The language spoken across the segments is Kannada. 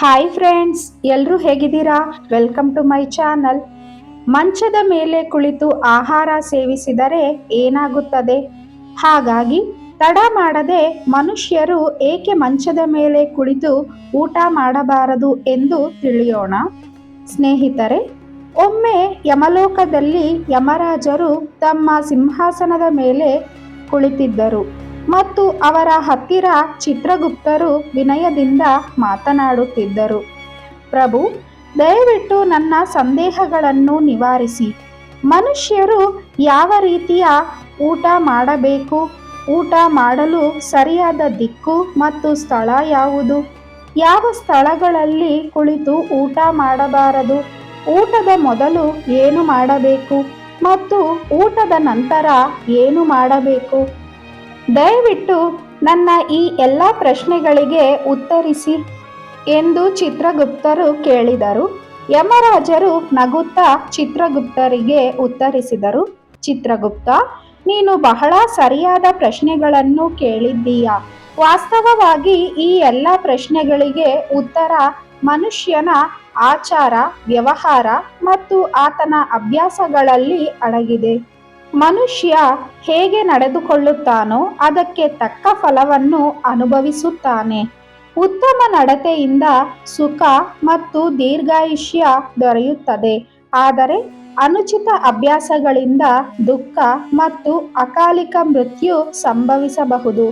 ಹಾಯ್ ಫ್ರೆಂಡ್ಸ್ ಎಲ್ಲರೂ ಹೇಗಿದ್ದೀರಾ? ವೆಲ್ಕಮ್ ಟು ಮೈ ಚಾನಲ್ ಮಂಚದ ಮೇಲೆ ಕುಳಿತು ಆಹಾರ ಸೇವಿಸಿದರೆ ಏನಾಗುತ್ತದೆ? ಹಾಗಾಗಿ ತಡ ಮಾಡದೆ ಮನುಷ್ಯರು ಏಕೆ ಮಂಚದ ಮೇಲೆ ಕುಳಿತು ಊಟ ಮಾಡಬಾರದು ಎಂದು ತಿಳಿಯೋಣ. ಸ್ನೇಹಿತರೆ, ಒಮ್ಮೆ ಯಮಲೋಕದಲ್ಲಿ ಯಮರಾಜರು ತಮ್ಮ ಸಿಂಹಾಸನದ ಮೇಲೆ ಕುಳಿತಿದ್ದರು. ಮತ್ತು ಅವರ ಹತ್ತಿರ ಚಿತ್ರಗುಪ್ತರು ವಿನಯದಿಂದ ಮಾತನಾಡುತ್ತಿದ್ದರು. ಪ್ರಭು, ದಯವಿಟ್ಟು ನನ್ನ ಸಂದೇಹಗಳನ್ನು ನಿವಾರಿಸಿ. ಮನುಷ್ಯರು ಯಾವ ರೀತಿಯ ಊಟ ಮಾಡಬೇಕು? ಊಟ ಮಾಡಲು ಸರಿಯಾದ ದಿಕ್ಕು ಮತ್ತು ಸ್ಥಳ ಯಾವುದು? ಯಾವ ಸ್ಥಳಗಳಲ್ಲಿ ಕುಳಿತು ಊಟ ಮಾಡಬಾರದು? ಊಟದ ಮೊದಲು ಏನು ಮಾಡಬೇಕು? ಮತ್ತು ಊಟದ ನಂತರ ಏನು ಮಾಡಬೇಕು? ದಯವಿಟ್ಟು ನನ್ನ ಈ ಎಲ್ಲ ಪ್ರಶ್ನೆಗಳಿಗೆ ಉತ್ತರಿಸಿ ಎಂದು ಚಿತ್ರಗುಪ್ತರು ಕೇಳಿದರು. ಯಮರಾಜರು ನಗುತ್ತಾ ಚಿತ್ರಗುಪ್ತರಿಗೆ ಉತ್ತರಿಸಿದರು. ಚಿತ್ರಗುಪ್ತ, ನೀನು ಬಹಳ ಸರಿಯಾದ ಪ್ರಶ್ನೆಗಳನ್ನು ಕೇಳಿದ್ದೀಯ? ವಾಸ್ತವವಾಗಿ ಈ ಎಲ್ಲ ಪ್ರಶ್ನೆಗಳಿಗೆ ಉತ್ತರ ಮನುಷ್ಯನ ಆಚಾರ, ವ್ಯವಹಾರ ಮತ್ತು ಆತನ ಅಭ್ಯಾಸಗಳಲ್ಲಿ ಅಡಗಿದೆ. ಮನುಷ್ಯ ಹೇಗೆ ನಡೆದುಕೊಳ್ಳುತ್ತಾನೋ ಅದಕ್ಕೆ ತಕ್ಕ ಫಲವನ್ನು ಅನುಭವಿಸುತ್ತಾನೆ. ಉತ್ತಮ ನಡತೆಯಿಂದ ಸುಖ ಮತ್ತು ದೀರ್ಘಾಯುಷ್ಯ ದೊರೆಯುತ್ತದೆ. ಆದರೆ ಅನುಚಿತ ಅಭ್ಯಾಸಗಳಿಂದ ದುಃಖ ಮತ್ತು ಅಕಾಲಿಕ ಮೃತ್ಯು ಸಂಭವಿಸಬಹುದು.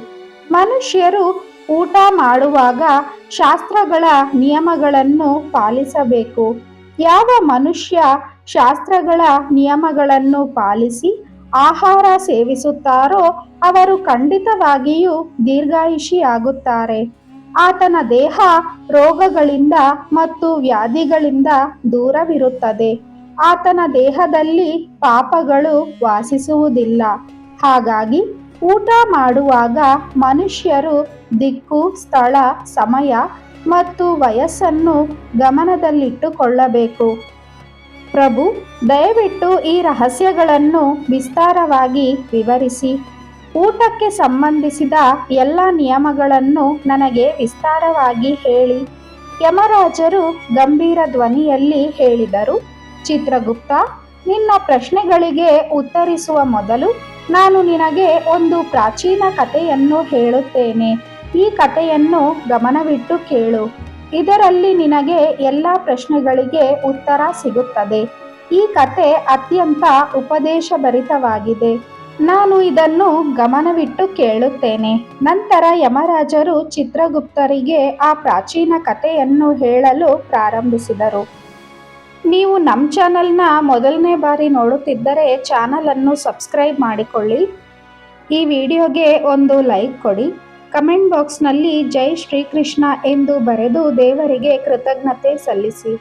ಮನುಷ್ಯರು ಊಟ ಮಾಡುವಾಗ ಶಾಸ್ತ್ರಗಳ ನಿಯಮಗಳನ್ನು ಪಾಲಿಸಬೇಕು. ಯಾವ ಮನುಷ್ಯ ಶಾಸ್ತ್ರಗಳ ನಿಯಮಗಳನ್ನು ಪಾಲಿಸಿ ಆಹಾರ ಸೇವಿಸುತ್ತಾರೋ ಅವರು ಖಂಡಿತವಾಗಿಯೂ ದೀರ್ಘಾಯುಷಿಯಾಗುತ್ತಾರೆ. ಆತನ ದೇಹ ರೋಗಗಳಿಂದ ಮತ್ತು ವ್ಯಾಧಿಗಳಿಂದ ದೂರವಿರುತ್ತದೆ. ಆತನ ದೇಹದಲ್ಲಿ ಪಾಪಗಳು ವಾಸಿಸುವುದಿಲ್ಲ. ಹಾಗಾಗಿ ಊಟ ಮಾಡುವಾಗ ಮನುಷ್ಯರು ದಿಕ್ಕು, ಸ್ಥಳ, ಸಮಯ ಮತ್ತು ವಯಸ್ಸನ್ನು ಗಮನದಲ್ಲಿಟ್ಟುಕೊಳ್ಳಬೇಕು. ಪ್ರಭು, ದಯವಿಟ್ಟು ಈ ರಹಸ್ಯಗಳನ್ನು ವಿಸ್ತಾರವಾಗಿ ವಿವರಿಸಿ. ಊಟಕ್ಕೆ ಸಂಬಂಧಿಸಿದ ಎಲ್ಲ ನಿಯಮಗಳನ್ನು ನನಗೆ ವಿಸ್ತಾರವಾಗಿ ಹೇಳಿ. ಯಮರಾಜರು ಗಂಭೀರ ಧ್ವನಿಯಲ್ಲಿ ಹೇಳಿದರು, ಚಿತ್ರಗುಪ್ತ, ನಿನ್ನ ಪ್ರಶ್ನೆಗಳಿಗೆ ಉತ್ತರಿಸುವ ಮೊದಲು ನಾನು ನಿನಗೆ ಒಂದು ಪ್ರಾಚೀನ ಕಥೆಯನ್ನು ಹೇಳುತ್ತೇನೆ. ಈ ಕಥೆಯನ್ನು ಗಮನವಿಟ್ಟು ಕೇಳು. ಇದರಲ್ಲಿ ನಿನಗೆ ಎಲ್ಲ ಪ್ರಶ್ನೆಗಳಿಗೆ ಉತ್ತರ ಸಿಗುತ್ತದೆ. ಈ ಕತೆ ಅತ್ಯಂತ ಉಪದೇಶಭರಿತವಾಗಿದೆ. ನಾನು ಇದನ್ನು ಗಮನವಿಟ್ಟು ಕೇಳುತ್ತೇನೆ. ನಂತರ ಯಮರಾಜರು ಚಿತ್ರಗುಪ್ತರಿಗೆ ಆ ಪ್ರಾಚೀನ ಕಥೆಯನ್ನು ಹೇಳಲು ಪ್ರಾರಂಭಿಸಿದರು. ನೀವು ನಮ್ಮ ಚಾನಲ್ನ ಮೊದಲನೇ ಬಾರಿ ನೋಡುತ್ತಿದ್ದರೆ ಚಾನಲನ್ನು ಸಬ್ಸ್ಕ್ರೈಬ್ ಮಾಡಿಕೊಳ್ಳಿ. ಈ ವಿಡಿಯೋಗೆ ಒಂದು ಲೈಕ್ ಕೊಡಿ. ಕಮೆಂಟ್ ಬಾಕ್ಸ್ನಲ್ಲಿ ಜೈ ಶ್ರೀಕೃಷ್ಣ ಎಂದು ಬರೆದು ದೇವರಿಗೆ ಕೃತಜ್ಞತೆ ಸಲ್ಲಿಸಿ.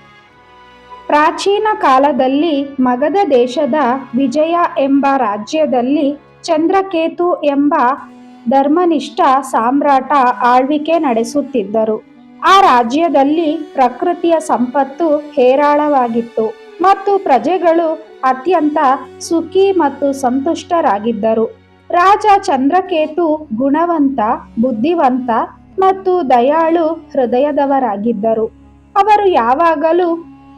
ಪ್ರಾಚೀನ ಕಾಲದಲ್ಲಿ ಮಗಧ ದೇಶದ ವಿಜಯ ಎಂಬ ರಾಜ್ಯದಲ್ಲಿ ಚಂದ್ರಕೇತು ಎಂಬ ಧರ್ಮನಿಷ್ಠ ಸಾಮ್ರಾಟ ಆಳ್ವಿಕೆ ನಡೆಸುತ್ತಿದ್ದರು. ಆ ರಾಜ್ಯದಲ್ಲಿ ಪ್ರಕೃತಿಯ ಸಂಪತ್ತು ಹೇರಾಳವಾಗಿತ್ತು ಮತ್ತು ಪ್ರಜೆಗಳು ಅತ್ಯಂತ ಸುಖಿ ಮತ್ತು ಸಂತುಷ್ಟರಾಗಿದ್ದರು. ರಾಜ ಚಂದ್ರಕೇತು ಗುಣವಂತ, ಬುದ್ಧಿವಂತ ಮತ್ತು ದಯಾಳು ಹೃದಯದವರಾಗಿದ್ದರು. ಅವರು ಯಾವಾಗಲೂ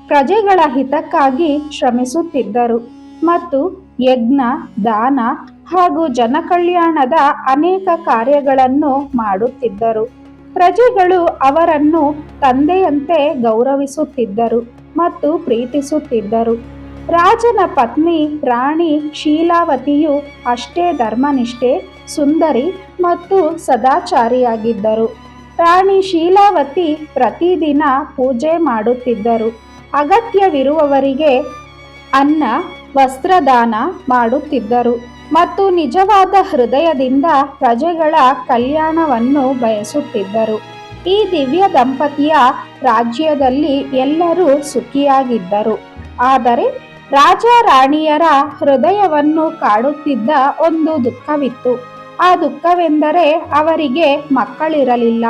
ಪ್ರಜೆಗಳ ಹಿತಕ್ಕಾಗಿ ಶ್ರಮಿಸುತ್ತಿದ್ದರು ಮತ್ತು ಯಜ್ಞ, ದಾನ ಹಾಗೂ ಜನಕಲ್ಯಾಣದ ಅನೇಕ ಕಾರ್ಯಗಳನ್ನು ಮಾಡುತ್ತಿದ್ದರು. ಪ್ರಜೆಗಳು ಅವರನ್ನು ತಂದೆಯಂತೆ ಗೌರವಿಸುತ್ತಿದ್ದರು ಮತ್ತು ಪ್ರೀತಿಸುತ್ತಿದ್ದರು. ರಾಜನ ಪತ್ನಿ ರಾಣಿ ಶೀಲಾವತಿಯು ಅಷ್ಟೇ ಧರ್ಮನಿಷ್ಠೆ, ಸುಂದರಿ ಮತ್ತು ಸದಾಚಾರಿಯಾಗಿದ್ದರು. ರಾಣಿ ಶೀಲಾವತಿ ಪ್ರತಿದಿನ ಪೂಜೆ ಮಾಡುತ್ತಿದ್ದರು. ಅಗತ್ಯವಿರುವವರಿಗೆ ಅನ್ನ, ವಸ್ತ್ರದಾನ ಮಾಡುತ್ತಿದ್ದರು ಮತ್ತು ನಿಜವಾದ ಹೃದಯದಿಂದ ಪ್ರಜೆಗಳ ಕಲ್ಯಾಣವನ್ನು ಬಯಸುತ್ತಿದ್ದರು. ಈ ದಿವ್ಯ ದಂಪತಿಯ ರಾಜ್ಯದಲ್ಲಿ ಎಲ್ಲರೂ ಸುಖಿಯಾಗಿದ್ದರು. ಆದರೆ ರಾಜ ರಾಣಿಯರ ಹೃದಯವನ್ನು ಕಾಡುತ್ತಿದ್ದ ಒಂದು ದುಃಖವಿತ್ತು. ಆ ದುಃಖವೆಂದರೆ ಅವರಿಗೆ ಮಕ್ಕಳಿರಲಿಲ್ಲ.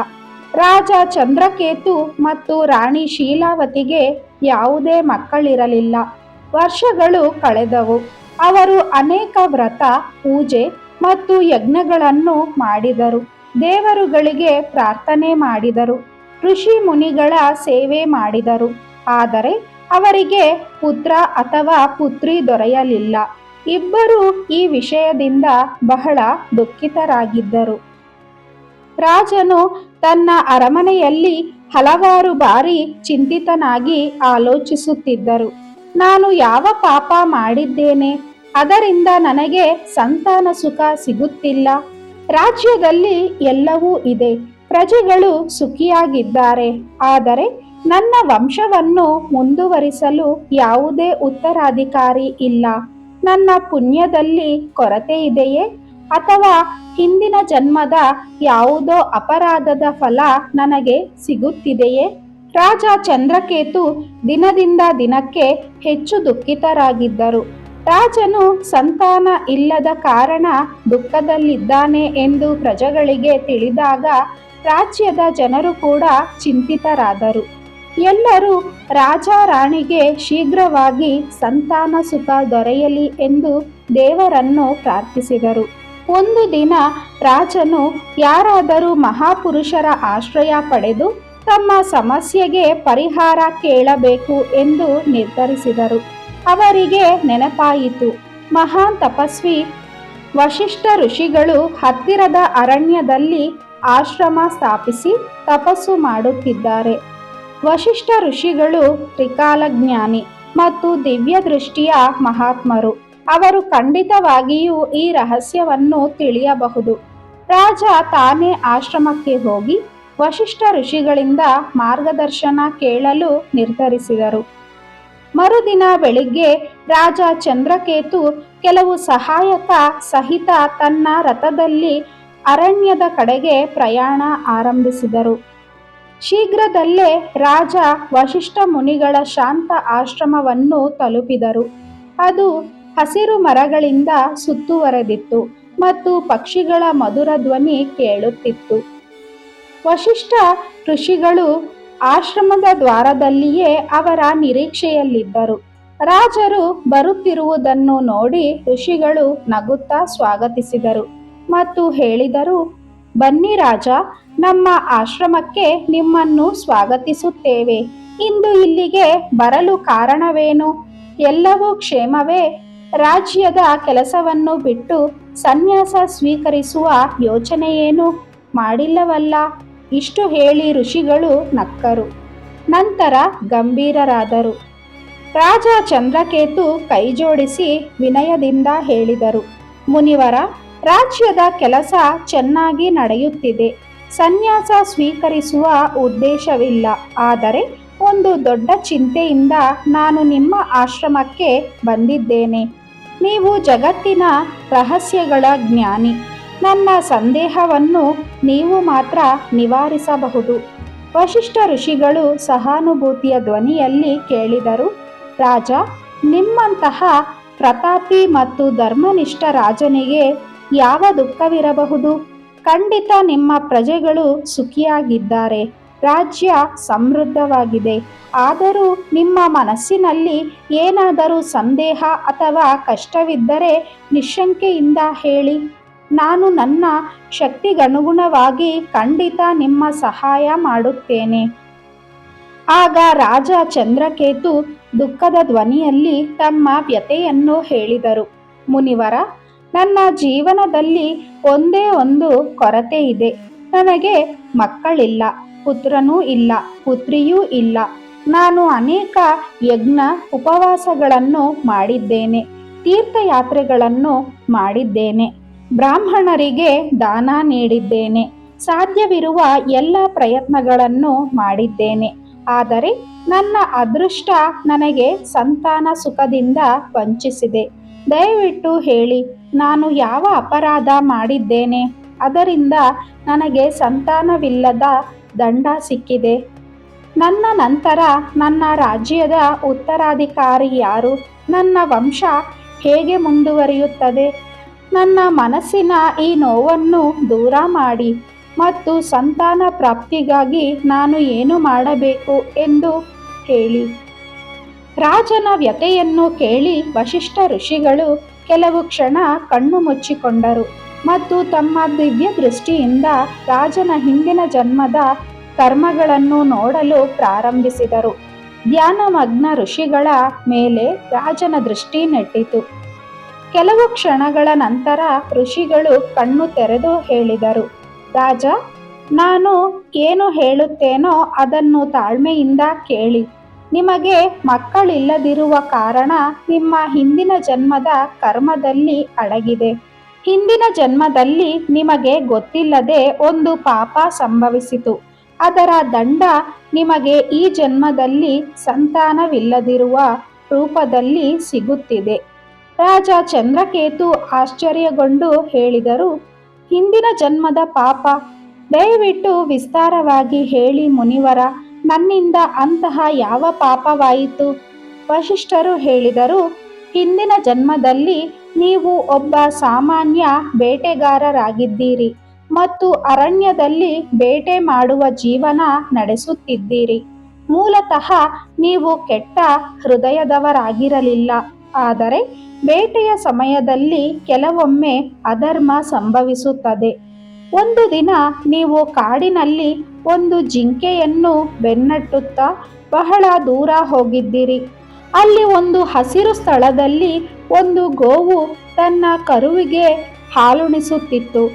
ರಾಜ ಚಂದ್ರಕೇತು ಮತ್ತು ರಾಣಿ ಶೀಲಾವತಿಗೆ ಯಾವುದೇ ಮಕ್ಕಳಿರಲಿಲ್ಲ. ವರ್ಷಗಳು ಕಳೆದವು. ಅವರು ಅನೇಕ ವ್ರತ, ಪೂಜೆ ಮತ್ತು ಯಜ್ಞಗಳನ್ನು ಮಾಡಿದರು. ದೇವರುಗಳಿಗೆ ಪ್ರಾರ್ಥನೆ ಮಾಡಿದರು. ಋಷಿ ಮುನಿಗಳ ಸೇವೆ ಮಾಡಿದರು. ಆದರೆ ಅವರಿಗೆ ಪುತ್ರ ಅಥವಾ ಪುತ್ರಿ ದೊರೆಯಲಿಲ್ಲ. ಇಬ್ಬರು ಈ ವಿಷಯದಿಂದ ಬಹಳ ದುಃಖಿತರಾಗಿದ್ದರು. ರಾಜನು ತನ್ನ ಅರಮನೆಯಲ್ಲಿ ಹಲವಾರು ಬಾರಿ ಚಿಂತಿತನಾಗಿ ಆಲೋಚಿಸುತ್ತಿದ್ದರು. ನಾನು ಯಾವ ಪಾಪ ಮಾಡಿದ್ದೇನೆ? ಅದರಿಂದ ನನಗೆ ಸಂತಾನ ಸುಖ ಸಿಗುತ್ತಿಲ್ಲ. ರಾಜ್ಯದಲ್ಲಿ ಎಲ್ಲವೂ ಇದೆ. ಪ್ರಜೆಗಳು ಸುಖಿಯಾಗಿದ್ದಾರೆ. ಆದರೆ ನನ್ನ ವಂಶವನ್ನು ಮುಂದುವರಿಸಲು ಯಾವುದೇ ಉತ್ತರಾಧಿಕಾರಿ ಇಲ್ಲ. ನನ್ನ ಪುಣ್ಯದಲ್ಲಿ ಕೊರತೆ ಇದೆಯೇ? ಅಥವಾ ಹಿಂದಿನ ಜನ್ಮದ ಯಾವುದೋ ಅಪರಾಧದ ಫಲ ನನಗೆ ಸಿಗುತ್ತಿದೆಯೇ? ರಾಜ ಚಂದ್ರಕೇತು ದಿನದಿಂದ ದಿನಕ್ಕೆ ಹೆಚ್ಚು ದುಃಖಿತರಾಗಿದ್ದರು. ರಾಜನು ಸಂತಾನ ಇಲ್ಲದ ಕಾರಣ ದುಃಖದಲ್ಲಿದ್ದಾನೆ ಎಂದು ಪ್ರಜೆಗಳಿಗೆ ತಿಳಿದಾಗ ರಾಜ್ಯದ ಜನರು ಕೂಡ ಚಿಂತಿತರಾದರು. ಎಲ್ಲರೂ ರಾಜ ರಾಣಿಗೆ ಶೀಘ್ರವಾಗಿ ಸಂತಾನ ಸುಖ ದೊರೆಯಲಿ ಎಂದು ದೇವರನ್ನು ಪ್ರಾರ್ಥಿಸಿದರು. ಒಂದು ದಿನ ರಾಜನು ಯಾರಾದರೂ ಮಹಾಪುರುಷರ ಆಶ್ರಯ ಪಡೆದು ತಮ್ಮ ಸಮಸ್ಯೆಗೆ ಪರಿಹಾರ ಕೇಳಬೇಕು ಎಂದು ನಿರ್ಧರಿಸಿದರು. ಅವರಿಗೆ ನೆನಪಾಯಿತು, ಮಹಾನ್ ತಪಸ್ವಿ, ವಶಿಷ್ಠ ಋಷಿಗಳು ಹತ್ತಿರದ ಅರಣ್ಯದಲ್ಲಿ ಆಶ್ರಮ ಸ್ಥಾಪಿಸಿ ತಪಸ್ಸು ಮಾಡುತ್ತಿದ್ದಾರೆ. ವಶಿಷ್ಠ ಋಷಿಗಳು ತ್ರಿಕಾಲಜ್ಞಾನಿ ಮತ್ತು ದಿವ್ಯ ದೃಷ್ಟಿಯ ಮಹಾತ್ಮರು. ಅವರು ಖಂಡಿತವಾಗಿಯೂ ಈ ರಹಸ್ಯವನ್ನು ತಿಳಿಯಬಹುದು. ರಾಜ ತಾನೇ ಆಶ್ರಮಕ್ಕೆ ಹೋಗಿ ವಶಿಷ್ಠ ಋಷಿಗಳಿಂದ ಮಾರ್ಗದರ್ಶನ ಕೇಳಲು ನಿರ್ಧರಿಸಿದರು. ಮರುದಿನ ಬೆಳಿಗ್ಗೆ ರಾಜ ಚಂದ್ರಕೇತು ಕೆಲವು ಸಹಾಯಕ ಸಹಿತ ತನ್ನ ರಥದಲ್ಲಿ ಅರಣ್ಯದ ಕಡೆಗೆ ಪ್ರಯಾಣ ಆರಂಭಿಸಿದರು. ಶೀಘ್ರದಲ್ಲೇ ರಾಜ ವಶಿಷ್ಠ ಮುನಿಗಳ ಶಾಂತ ಆಶ್ರಮವನ್ನು ತಲುಪಿದರು. ಅದು ಹಸಿರು ಮರಗಳಿಂದ ಸುತ್ತುವರೆದಿತ್ತು ಮತ್ತು ಪಕ್ಷಿಗಳ ಮಧುರ ಧ್ವನಿ ಕೇಳುತ್ತಿತ್ತು. ವಶಿಷ್ಠ ಋಷಿಗಳು ಆಶ್ರಮದ ದ್ವಾರದಲ್ಲಿಯೇ ಅವರ ನಿರೀಕ್ಷೆಯಲ್ಲಿದ್ದರು. ರಾಜರು ಬರುತ್ತಿರುವುದನ್ನು ನೋಡಿ ಋಷಿಗಳು ನಗುತ್ತಾ ಸ್ವಾಗತಿಸಿದರು ಮತ್ತು ಹೇಳಿದರು, ಬನ್ನಿ ರಾಜ ನಮ್ಮ ಆಶ್ರಮಕ್ಕೆ ನಿಮ್ಮನ್ನು ಸ್ವಾಗತಿಸುತ್ತೇವೆ. ಇಂದು ಇಲ್ಲಿಗೆ ಬರಲು ಕಾರಣವೇನು? ಎಲ್ಲವೂ ಕ್ಷೇಮವೇ? ರಾಜ್ಯದ ಕೆಲಸವನ್ನು ಬಿಟ್ಟು ಸನ್ಯಾಸ ಸ್ವೀಕರಿಸುವ ಯೋಚನೆಯೇನು? ಮಾಡಿಲ್ಲವಲ್ಲ? ಇಷ್ಟು ಹೇಳಿ ಋಷಿಗಳು ನಕ್ಕರು. ನಂತರ ಗಂಭೀರರಾದರು. ರಾಜ ಚಂದ್ರಕೇತು ಕೈಜೋಡಿಸಿ ವಿನಯದಿಂದ ಹೇಳಿದರು. ಮುನಿವರ, ರಾಜ್ಯದ ಕೆಲಸ ಚೆನ್ನಾಗಿ ನಡೆಯುತ್ತಿದೆ. ಸನ್ಯಾಸ ಸ್ವೀಕರಿಸುವ ಉದ್ದೇಶವಿಲ್ಲ. ಆದರೆ ಒಂದು ದೊಡ್ಡ ಚಿಂತೆಯಿಂದ ನಾನು ನಿಮ್ಮ ಆಶ್ರಮಕ್ಕೆ ಬಂದಿದ್ದೇನೆ. ನೀವು ಜಗತ್ತಿನ ರಹಸ್ಯಗಳ ಜ್ಞಾನಿ. ನನ್ನ ಸಂದೇಹವನ್ನು ನೀವು ಮಾತ್ರ ನಿವಾರಿಸಬಹುದು. ವಶಿಷ್ಠ ಋಷಿಗಳು ಸಹಾನುಭೂತಿಯ ಧ್ವನಿಯಲ್ಲಿ ಕೇಳಿದರು, ರಾಜ, ನಿಮ್ಮಂತಹ ಪ್ರತಾಪಿ ಮತ್ತು ಧರ್ಮನಿಷ್ಠ ರಾಜನಿಗೆ ಯಾವ ದುಃಖವಿರಬಹುದು? ಖಂಡಿತ ನಿಮ್ಮ ಪ್ರಜೆಗಳು ಸುಖಿಯಾಗಿದ್ದಾರೆ. ರಾಜ್ಯ ಸಮೃದ್ಧವಾಗಿದೆ. ಆದರೂ ನಿಮ್ಮ ಮನಸ್ಸಿನಲ್ಲಿ ಏನಾದರೂ ಸಂದೇಹ ಅಥವಾ ಕಷ್ಟವಿದ್ದರೆ ನಿಶಂಕೆಯಿಂದ ಹೇಳಿ. ನಾನು ನನ್ನ ಶಕ್ತಿಗನುಗುಣವಾಗಿ ಖಂಡಿತ ನಿಮ್ಮ ಸಹಾಯ ಮಾಡುತ್ತೇನೆ. ಆಗ ರಾಜ ಚಂದ್ರಕೇತು ದುಃಖದ ಧ್ವನಿಯಲ್ಲಿ ತಮ್ಮ ವ್ಯತೆಯನ್ನು ಹೇಳಿದರು. ಮುನಿವರ ನನ್ನ ಜೀವನದಲ್ಲಿ ಒಂದೇ ಒಂದು ಕೊರತೆ ಇದೆ. ನನಗೆ ಮಕ್ಕಳಿಲ್ಲ, ಪುತ್ರನೂ ಇಲ್ಲ, ಪುತ್ರಿಯೂ ಇಲ್ಲ. ನಾನು ಅನೇಕ ಯಜ್ಞ ಉಪವಾಸಗಳನ್ನು ಮಾಡಿದ್ದೇನೆ, ತೀರ್ಥಯಾತ್ರೆಗಳನ್ನು ಮಾಡಿದ್ದೇನೆ, ಬ್ರಾಹ್ಮಣರಿಗೆ ದಾನ ನೀಡಿದ್ದೇನೆ, ಸಾಧ್ಯವಿರುವ ಎಲ್ಲ ಪ್ರಯತ್ನಗಳನ್ನು ಮಾಡಿದ್ದೇನೆ. ಆದರೆ ನನ್ನ ಅದೃಷ್ಟ ನನಗೆ ಸಂತಾನ ಸುಖದಿಂದ ವಂಚಿಸಿದೆ. ದಯವಿಟ್ಟು ಹೇಳಿ, ನಾನು ಯಾವ ಅಪರಾಧ ಮಾಡಿದ್ದೇನೆ? ಅದರಿಂದ ನನಗೆ ಸಂತಾನವಿಲ್ಲದ ದಂಡ ಸಿಕ್ಕಿದೆ. ನನ್ನ ನಂತರ ನನ್ನ ರಾಜ್ಯದ ಉತ್ತರಾಧಿಕಾರಿ ಯಾರು? ನನ್ನ ವಂಶ ಹೇಗೆ ಮುಂದುವರಿಯುತ್ತದೆ? ನನ್ನ ಮನಸ್ಸಿನ ಈ ನೋವನ್ನು ದೂರ ಮಾಡಿ ಮತ್ತು ಸಂತಾನ ಪ್ರಾಪ್ತಿಗಾಗಿ ನಾನು ಏನು ಮಾಡಬೇಕು ಎಂದು ಹೇಳಿ. ರಾಜನ ವ್ಯತೆಯನ್ನು ಕೇಳಿ ವಶಿಷ್ಠ ಋಷಿಗಳು ಕೆಲವು ಕ್ಷಣ ಕಣ್ಣು ಮುಚ್ಚಿಕೊಂಡರು ಮತ್ತು ತಮ್ಮ ದಿವ್ಯ ದೃಷ್ಟಿಯಿಂದ ರಾಜನ ಹಿಂದಿನ ಜನ್ಮದ ಕರ್ಮಗಳನ್ನು ನೋಡಲು ಪ್ರಾರಂಭಿಸಿದರು. ಧ್ಯಾನಮಗ್ನ ಋಷಿಗಳ ಮೇಲೆ ರಾಜನ ದೃಷ್ಟಿ ನೆಟ್ಟಿತು. ಕೆಲವು ಕ್ಷಣಗಳ ನಂತರ ಋಷಿಗಳು ಕಣ್ಣು ತೆರೆದು ಹೇಳಿದರು, ರಾಜ, ನಾನು ಏನು ಹೇಳುತ್ತೇನೋ ಅದನ್ನು ತಾಳ್ಮೆಯಿಂದ ಕೇಳಿ. ನಿಮಗೆ ಮಕ್ಕಳಿಲ್ಲದಿರುವ ಕಾರಣ ನಿಮ್ಮ ಹಿಂದಿನ ಜನ್ಮದ ಕರ್ಮದಲ್ಲಿ ಅಡಗಿದೆ. ಹಿಂದಿನ ಜನ್ಮದಲ್ಲಿ ನಿಮಗೆ ಗೊತ್ತಿಲ್ಲದೆ ಒಂದು ಪಾಪ ಸಂಭವಿಸಿತು. ಅದರ ದಂಡ ನಿಮಗೆ ಈ ಜನ್ಮದಲ್ಲಿ ಸಂತಾನವಿಲ್ಲದಿರುವ ರೂಪದಲ್ಲಿ ಸಿಗುತ್ತಿದೆ. ರಾಜ ಚಂದ್ರಕೇತು ಆಶ್ಚರ್ಯಗೊಂಡು ಹೇಳಿದರು, ಹಿಂದಿನ ಜನ್ಮದ ಪಾಪ, ದಯವಿಟ್ಟು ವಿಸ್ತಾರವಾಗಿ ಹೇಳಿ ಮುನಿವರ. ನನ್ನಿಂದ ಅಂತಹ ಯಾವ ಪಾಪವಾಯಿತು? ವಶಿಷ್ಠರು ಹೇಳಿದರು, ಹಿಂದಿನ ಜನ್ಮದಲ್ಲಿ ನೀವು ಒಬ್ಬ ಸಾಮಾನ್ಯ ಬೇಟೆಗಾರರಾಗಿದ್ದೀರಿ ಮತ್ತು ಅರಣ್ಯದಲ್ಲಿ ಬೇಟೆ ಮಾಡುವ ಜೀವನ ನಡೆಸುತ್ತಿದ್ದೀರಿ. ಮೂಲತಃ ನೀವು ಕೆಟ್ಟ ಹೃದಯದವರಾಗಿರಲಿಲ್ಲ. ಆದರೆ ಬೇಟೆಯ ಸಮಯದಲ್ಲಿ ಕೆಲವೊಮ್ಮೆ ಅಧರ್ಮ ಸಂಭವಿಸುತ್ತದೆ. ಒಂದು ದಿನ ನೀವು ಕಾಡಿನಲ್ಲಿ ಒಂದು ಜಿಂಕೆಯನ್ನು ಬೆನ್ನಟ್ಟುತ್ತಾ ಬಹಳ ದೂರ ಹೋಗಿದ್ದೀರಿ. ಅಲ್ಲಿ ಒಂದು ಹಸಿರು ಸ್ಥಳದಲ್ಲಿ ಒಂದು ಗೋವು ತನ್ನ ಕರುವಿಗೆ ಹಾಲುಣಿಸುತ್ತಿತ್ತು.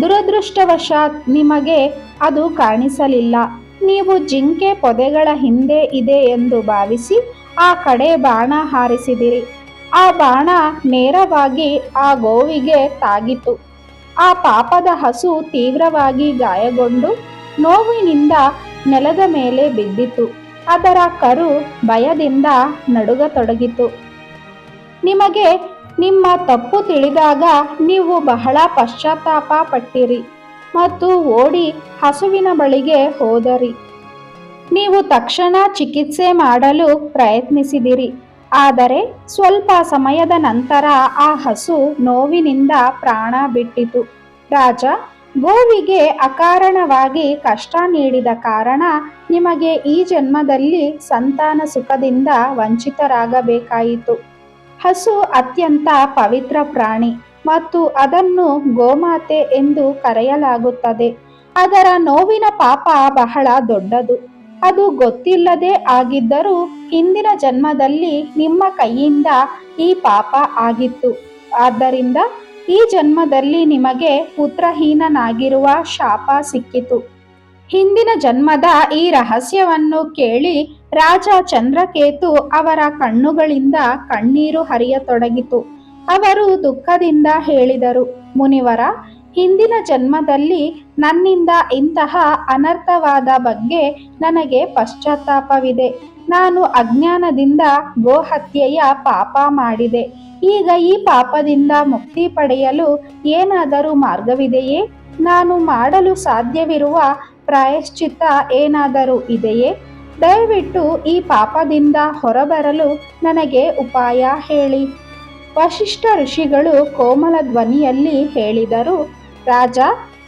ದುರದೃಷ್ಟವಶಾತ್ ನಿಮಗೆ ಅದು ಕಾಣಿಸಲಿಲ್ಲ. ನೀವು ಜಿಂಕೆ ಪೊದೆಗಳ ಹಿಂದೆ ಇದೆ ಎಂದು ಭಾವಿಸಿ ಆ ಕಡೆ ಬಾಣ ಹಾರಿಸಿದಿರಿ. ಆ ಬಾಣ ನೇರವಾಗಿ ಆ ಗೋವಿಗೆ ತಾಗಿತು ಆ ಪಾಪದ ಹಸು ತೀವ್ರವಾಗಿ ಗಾಯಗೊಂಡು ನೋವಿನಿಂದ ನೆಲದ ಮೇಲೆ ಬಿದ್ದಿತು. ಅದರ ಕರು ಭಯದಿಂದ ನಡುಗತೊಡಗಿತು. ನಿಮಗೆ ನಿಮ್ಮ ತಪ್ಪು ತಿಳಿದಾಗ ನೀವು ಬಹಳ ಪಶ್ಚಾತ್ತಾಪ ಪಟ್ಟಿರಿ ಮತ್ತು ಓಡಿ ಹಸುವಿನ ಬಳಿಗೆ ಹೋದರಿ. ನೀವು ತಕ್ಷಣ ಚಿಕಿತ್ಸೆ ಮಾಡಲು ಪ್ರಯತ್ನಿಸಿದಿರಿ. ಆದರೆ ಸ್ವಲ್ಪ ಸಮಯದ ನಂತರ ಆ ಹಸು ನೋವಿನಿಂದ ಪ್ರಾಣ ಬಿಟ್ಟಿತು. ರಾಜ ಗೋವಿಗೆ ಅಕಾರಣವಾಗಿ ಕಷ್ಟ ನೀಡಿದ ಕಾರಣ ನಿಮಗೆ ಈ ಜನ್ಮದಲ್ಲಿ ಸಂತಾನ ಸುಖದಿಂದ ವಂಚಿತರಾಗಬೇಕಾಯಿತು. ಹಸು ಅತ್ಯಂತ ಪವಿತ್ರ ಪ್ರಾಣಿ ಮತ್ತು ಅದನ್ನು ಗೋಮಾತೆ ಎಂದು ಕರೆಯಲಾಗುತ್ತದೆ. ಅದರ ನೋವಿನ ಪಾಪ ಬಹಳ ದೊಡ್ಡದು. ಅದು ಗೊತ್ತಿಲ್ಲದೆ ಆಗಿದ್ದರೂ ಹಿಂದಿನ ಜನ್ಮದಲ್ಲಿ ನಿಮ್ಮ ಕೈಯಿಂದ ಈ ಪಾಪ ಆಗಿತ್ತು. ಆದ್ದರಿಂದ ಈ ಜನ್ಮದಲ್ಲಿ ನಿಮಗೆ ಪುತ್ರಹೀನನಾಗಿರುವ ಶಾಪ ಸಿಕ್ಕಿತು. ಹಿಂದಿನ ಜನ್ಮದ ಈ ರಹಸ್ಯವನ್ನು ಕೇಳಿ ರಾಜ ಚಂದ್ರಕೇತು ಅವರ ಕಣ್ಣುಗಳಿಂದ ಕಣ್ಣೀರು ಹರಿಯತೊಡಗಿತು. ಅವರು ದುಃಖದಿಂದ ಹೇಳಿದರು, ಮುನಿವರ, ಹಿಂದಿನ ಜನ್ಮದಲ್ಲಿ ನನ್ನಿಂದ ಇಂತಹ ಅನರ್ಥವಾದ ಬಗ್ಗೆ ನನಗೆ ಪಶ್ಚಾತ್ತಾಪವಿದೆ. ನಾನು ಅಜ್ಞಾನದಿಂದ ಗೋಹತ್ಯೆಯ ಪಾಪ ಮಾಡಿದೆ. ಈಗ ಈ ಪಾಪದಿಂದ ಮುಕ್ತಿ ಪಡೆಯಲು ಏನಾದರೂ ಮಾರ್ಗವಿದೆಯೇ? ನಾನು ಮಾಡಲು ಸಾಧ್ಯವಿರುವ ಪ್ರಾಯಶ್ಚಿತ್ತ ಏನಾದರೂ ಇದೆಯೇ? ದಯವಿಟ್ಟು ಈ ಪಾಪದಿಂದ ಹೊರಬರಲು ನನಗೆ ಉಪಾಯ ಹೇಳಿ. ವಶಿಷ್ಠ ಋಷಿಗಳು ಕೋಮಲ ಧ್ವನಿಯಲ್ಲಿ ಹೇಳಿದರು, ರಾಜ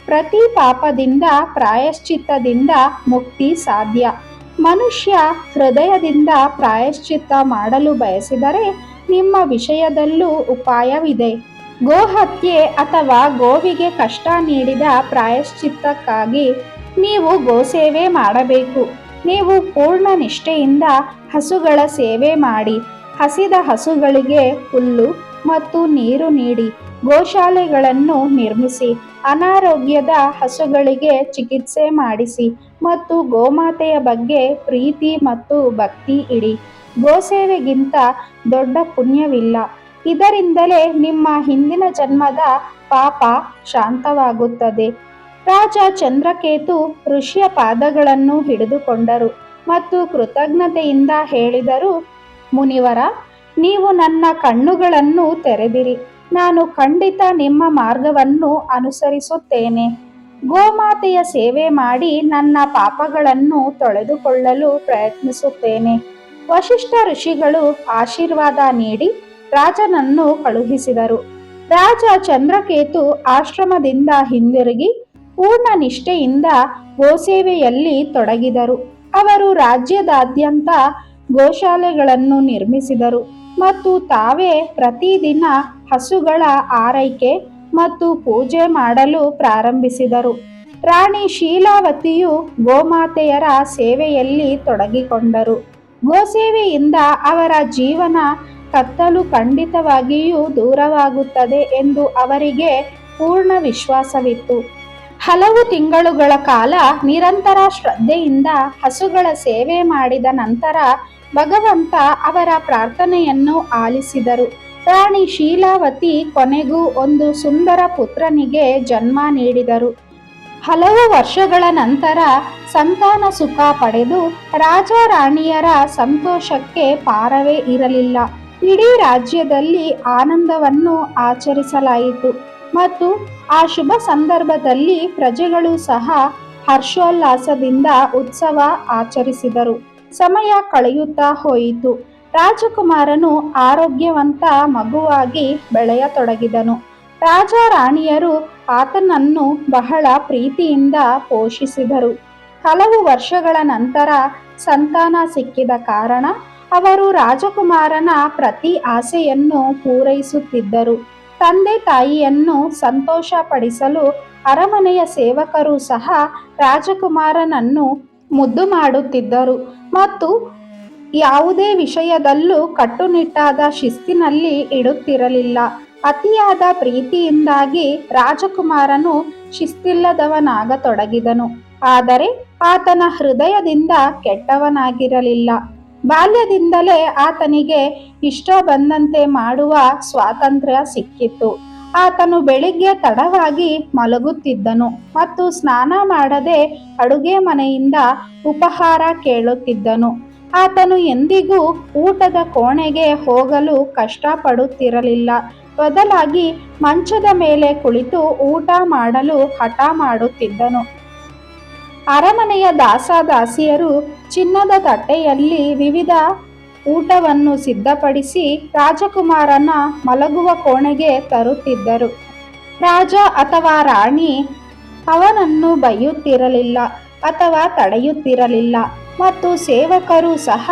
ಪ್ರತಿ ಪಾಪದಿಂದ ಪ್ರಾಯಶ್ಚಿತ್ತದಿಂದ ಮುಕ್ತಿ ಸಾಧ್ಯ. ಮನುಷ್ಯ ಹೃದಯದಿಂದ ಪ್ರಾಯಶ್ಚಿತ್ತ ಮಾಡಲು ಬಯಸಿದರೆ ನಿಮ್ಮ ವಿಷಯದಲ್ಲೂ ಉಪಾಯವಿದೆ. ಗೋಹತ್ಯೆ ಅಥವಾ ಗೋವಿಗೆ ಕಷ್ಟ ನೀಡಿದ ಪ್ರಾಯಶ್ಚಿತ್ತಕ್ಕಾಗಿ ನೀವು ಗೋಸೇವೆ ಮಾಡಬೇಕು. ನೀವು ಪೂರ್ಣ ನಿಷ್ಠೆಯಿಂದ ಹಸುಗಳ ಸೇವೆ ಮಾಡಿ. ಹಸಿದ ಹಸುಗಳಿಗೆ ಹುಲ್ಲು ಮತ್ತು ನೀರು ನೀಡಿ. ಗೋಶಾಲೆಗಳನ್ನು ನಿರ್ಮಿಸಿ. ಅನಾರೋಗ್ಯದ ಹಸುಗಳಿಗೆ ಚಿಕಿತ್ಸೆ ಮಾಡಿಸಿ ಮತ್ತು ಗೋಮಾತೆಯ ಬಗ್ಗೆ ಪ್ರೀತಿ ಮತ್ತು ಭಕ್ತಿ ಇಡಿ. ಗೋಸೇವೆಗಿಂತ ದೊಡ್ಡ ಪುಣ್ಯವಿಲ್ಲ. ಇದರಿಂದಲೇ ನಿಮ್ಮ ಹಿಂದಿನ ಜನ್ಮದ ಪಾಪ ಶಾಂತವಾಗುತ್ತದೆ. ರಾಜ ಚಂದ್ರಕೇತು ಋಷಿಯ ಪಾದಗಳನ್ನು ಹಿಡಿದುಕೊಂಡರು ಮತ್ತು ಕೃತಜ್ಞತೆಯಿಂದ ಹೇಳಿದರು, ಮುನಿವರ, ನೀವು ನನ್ನ ಕಣ್ಣುಗಳನ್ನು ತೆರೆದಿರಿ. ನಾನು ಖಂಡಿತ ನಿಮ್ಮ ಮಾರ್ಗವನ್ನು ಅನುಸರಿಸುತ್ತೇನೆ. ಗೋಮಾತೆಯ ಸೇವೆ ಮಾಡಿ ನನ್ನ ಪಾಪಗಳನ್ನು ತೊಳೆದುಕೊಳ್ಳಲು ಪ್ರಯತ್ನಿಸುತ್ತೇನೆ. ವಶಿಷ್ಠ ಋಷಿಗಳು ಆಶೀರ್ವಾದ ನೀಡಿ ರಾಜನನ್ನು ಕಳುಹಿಸಿದರು. ರಾಜ ಚಂದ್ರಕೇತು ಆಶ್ರಮದಿಂದ ಹಿಂದಿರುಗಿ ಪೂರ್ಣ ನಿಷ್ಠೆಯಿಂದ ಗೋಸೇವೆಯಲ್ಲಿ ತೊಡಗಿದರು. ಅವರು ರಾಜ್ಯದಾದ್ಯಂತ ಗೋಶಾಲೆಗಳನ್ನು ನಿರ್ಮಿಸಿದರು. ಮತ್ತು ತಾವೇ ಪ್ರತಿದಿನ ಹಸುಗಳ ಆರೈಕೆ ಮತ್ತು ಪೂಜೆ ಮಾಡಲು ಪ್ರಾರಂಭಿಸಿದರು. ರಾಣಿ ಶೀಲಾವತಿಯು ಗೋಮಾತೆಯರ ಸೇವೆಯಲ್ಲಿ ತೊಡಗಿಕೊಂಡರು. ಗೋಸೇವೆಯಿಂದ ಅವರ ಜೀವನ ಕತ್ತಲು ಖಂಡಿತವಾಗಿಯೂ ದೂರವಾಗುತ್ತದೆ ಎಂದು ಅವರಿಗೆ ಪೂರ್ಣ ವಿಶ್ವಾಸವಿತ್ತು. ಹಲವು ತಿಂಗಳುಗಳ ಕಾಲ ನಿರಂತರ ಶ್ರದ್ಧೆಯಿಂದ ಹಸುಗಳ ಸೇವೆ ಮಾಡಿದ ನಂತರ ಭಗವಂತ ಅವರ ಪ್ರಾರ್ಥನೆಯನ್ನು ಆಲಿಸಿದರು. ರಾಣಿ ಶೀಲಾವತಿ ಕೊನೆಗೂ ಒಂದು ಸುಂದರ ಪುತ್ರನಿಗೆ ಜನ್ಮ ನೀಡಿದರು. ಹಲವು ವರ್ಷಗಳ ನಂತರ ಸಂತಾನ ಸುಖ ಪಡೆದು ರಾಜ ರಾಣಿಯರ ಸಂತೋಷಕ್ಕೆ ಪಾರವೇ ಇರಲಿಲ್ಲ. ಇಡೀ ರಾಜ್ಯದಲ್ಲಿ ಆನಂದವನ್ನು ಆಚರಿಸಲಾಯಿತು. ಮತ್ತು ಆ ಶುಭ ಸಂದರ್ಭದಲ್ಲಿ ಪ್ರಜೆಗಳು ಸಹ ಹರ್ಷೋಲ್ಲಾಸದಿಂದ ಉತ್ಸವ ಆಚರಿಸಿದರು. ಸಮಯ ಕಳೆಯುತ್ತಾ ಹೋಯಿತು. ರಾಜಕುಮಾರನು ಆರೋಗ್ಯವಂತ ಮಗುವಾಗಿ ಬೆಳೆಯತೊಡಗಿದನು. ರಾಜ ರಾಣಿಯರು ಆತನನ್ನು ಬಹಳ ಪ್ರೀತಿಯಿಂದ ಪೋಷಿಸಿದರು. ಹಲವು ವರ್ಷಗಳ ನಂತರ ಸಂತಾನ ಸಿಕ್ಕಿದ ಕಾರಣ ಅವರು ರಾಜಕುಮಾರನ ಪ್ರತಿ ಆಸೆಯನ್ನು ಪೂರೈಸುತ್ತಿದ್ದರು. ತಂದೆ ತಾಯಿಯನ್ನು ಸಂತೋಷಪಡಿಸಲು ಅರಮನೆಯ ಸೇವಕರು ಸಹ ರಾಜಕುಮಾರನನ್ನು ಮುದ್ದು ಮಾಡುತ್ತಿದ್ದರು ಮತ್ತು ಯಾವುದೇ ವಿಷಯದಲ್ಲೂ ಕಟ್ಟುನಿಟ್ಟಾದ ಶಿಸ್ತಿನಲ್ಲಿ ಇಡುತ್ತಿರಲಿಲ್ಲ. ಅತಿಯಾದ ಪ್ರೀತಿಯಿಂದಾಗಿ ರಾಜಕುಮಾರನು ಶಿಸ್ತಿಲ್ಲದವನಾಗತೊಡಗಿದನು. ಆದರೆ ಆತನ ಹೃದಯದಿಂದ ಕೆಟ್ಟವನಾಗಿರಲಿಲ್ಲ. ಬಾಲ್ಯದಿಂದಲೇ ಆತನಿಗೆ ಇಷ್ಟ ಬಂದಂತೆ ಮಾಡುವ ಸ್ವಾತಂತ್ರ್ಯ ಸಿಕ್ಕಿತ್ತು ಆತನು ಬೆಳಿಗ್ಗೆ ತಡವಾಗಿ ಮಲಗುತ್ತಿದ್ದನು ಮತ್ತು ಸ್ನಾನ ಮಾಡದೆ ಅಡುಗೆ ಮನೆಯಿಂದ ಉಪಹಾರ ಕೇಳುತ್ತಿದ್ದನು. ಆತನು ಎಂದಿಗೂ ಊಟದ ಕೋಣೆಗೆ ಹೋಗಲು ಕಷ್ಟಪಡುತ್ತಿರಲಿಲ್ಲ. ಬದಲಾಗಿ ಮಂಚದ ಮೇಲೆ ಕುಳಿತು ಊಟ ಮಾಡಲು ಹಠ ಮಾಡುತ್ತಿದ್ದನು. ಅರಮನೆಯ ದಾಸದಾಸಿಯರು ಚಿನ್ನದ ತಟ್ಟೆಯಲ್ಲಿ ವಿವಿಧ ಊಟವನ್ನು ಸಿದ್ಧಪಡಿಸಿ ರಾಜಕುಮಾರನ ಮಲಗುವ ಕೋಣೆಗೆ ತರುತ್ತಿದ್ದರು. ರಾಜ ಅಥವಾ ರಾಣಿ ಅವನನ್ನು ಬೈಯುತ್ತಿರಲಿಲ್ಲ ಅಥವಾ ತಡೆಯುತ್ತಿರಲಿಲ್ಲ ಮತ್ತು ಸೇವಕರು ಸಹ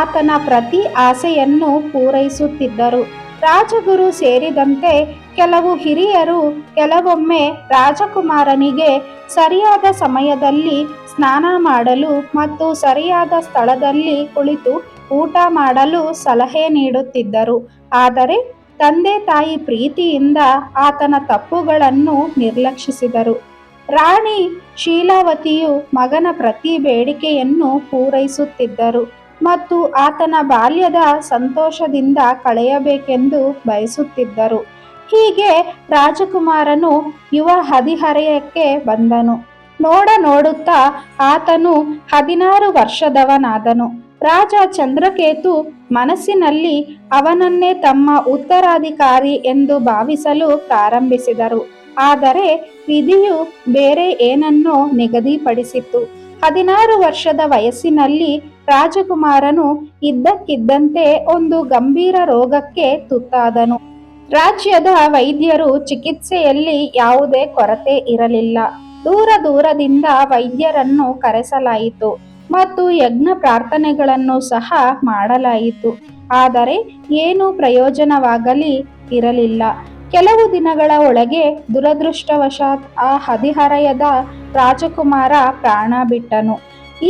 ಆತನ ಪ್ರತಿ ಆಸೆಯನ್ನು ಪೂರೈಸುತ್ತಿದ್ದರು. ರಾಜಗುರು ಸೇರಿದಂತೆ ಕೆಲವು ಹಿರಿಯರು ಕೆಲವೊಮ್ಮೆ ರಾಜಕುಮಾರನಿಗೆ ಸರಿಯಾದ ಸಮಯದಲ್ಲಿ ಸ್ನಾನ ಮಾಡಲು ಮತ್ತು ಸರಿಯಾದ ಸ್ಥಳದಲ್ಲಿ ಕುಳಿತು ಊಟ ಮಾಡಲು ಸಲಹೆ ನೀಡುತ್ತಿದ್ದರು. ಆದರೆ ತಂದೆ ತಾಯಿ ಪ್ರೀತಿಯಿಂದ ಆತನ ತಪ್ಪುಗಳನ್ನು ನಿರ್ಲಕ್ಷಿಸಿದರು. ರಾಣಿ ಶೀಲಾವತಿಯು ಮಗನ ಪ್ರತಿ ಬೇಡಿಕೆಯನ್ನು ಪೂರೈಸುತ್ತಿದ್ದರು ಮತ್ತು ಆತನ ಬಾಲ್ಯದ ಸಂತೋಷದಿಂದ ಕಳೆಯಬೇಕೆಂದು ಬಯಸುತ್ತಿದ್ದರು. ಹೀಗೆ ರಾಜಕುಮಾರನು ಯುವ ಹದಿಹರೆಯಕ್ಕೆ ಬಂದನು. ನೋಡ ನೋಡುತ್ತಾ ಆತನು ಹದಿನಾರು ವರ್ಷದವನಾದನು. ರಾಜ ಚಂದ್ರಕೇತು ಮನಸ್ಸಿನಲ್ಲಿ ಅವನನ್ನೇ ತಮ್ಮ ಉತ್ತರಾಧಿಕಾರಿ ಎಂದು ಭಾವಿಸಲು ಪ್ರಾರಂಭಿಸಿದರು. ಆದರೆ ವಿಧಿಯು ಬೇರೆ ಏನನ್ನೋ ನಿಗದಿಪಡಿಸಿತ್ತು. ಹದಿನಾರು ವರ್ಷದ ವಯಸ್ಸಿನಲ್ಲಿ ರಾಜಕುಮಾರನು ಇದ್ದಕ್ಕಿದ್ದಂತೆ ಒಂದು ಗಂಭೀರ ರೋಗಕ್ಕೆ ತುತ್ತಾದನು. ರಾಜ್ಯದ ವೈದ್ಯರು ಚಿಕಿತ್ಸೆಯಲ್ಲಿ ಯಾವುದೇ ಕೊರತೆ ಇರಲಿಲ್ಲ. ದೂರ ದೂರದಿಂದ ವೈದ್ಯರನ್ನು ಕರೆಸಲಾಯಿತು. ಮತ್ತು ಯಜ್ಞ ಪ್ರಾರ್ಥನೆಗಳನ್ನು ಸಹ ಮಾಡಲಾಯಿತು. ಆದರೆ ಏನೂ ಪ್ರಯೋಜನವಾಗಲಿ ಇರಲಿಲ್ಲ. ಕೆಲವು ದಿನಗಳ ಒಳಗೆ ದುರದೃಷ್ಟವಶಾತ್ ಆ ಹದಿಹರೆಯದ ರಾಜಕುಮಾರ ಪ್ರಾಣ ಬಿಟ್ಟನು.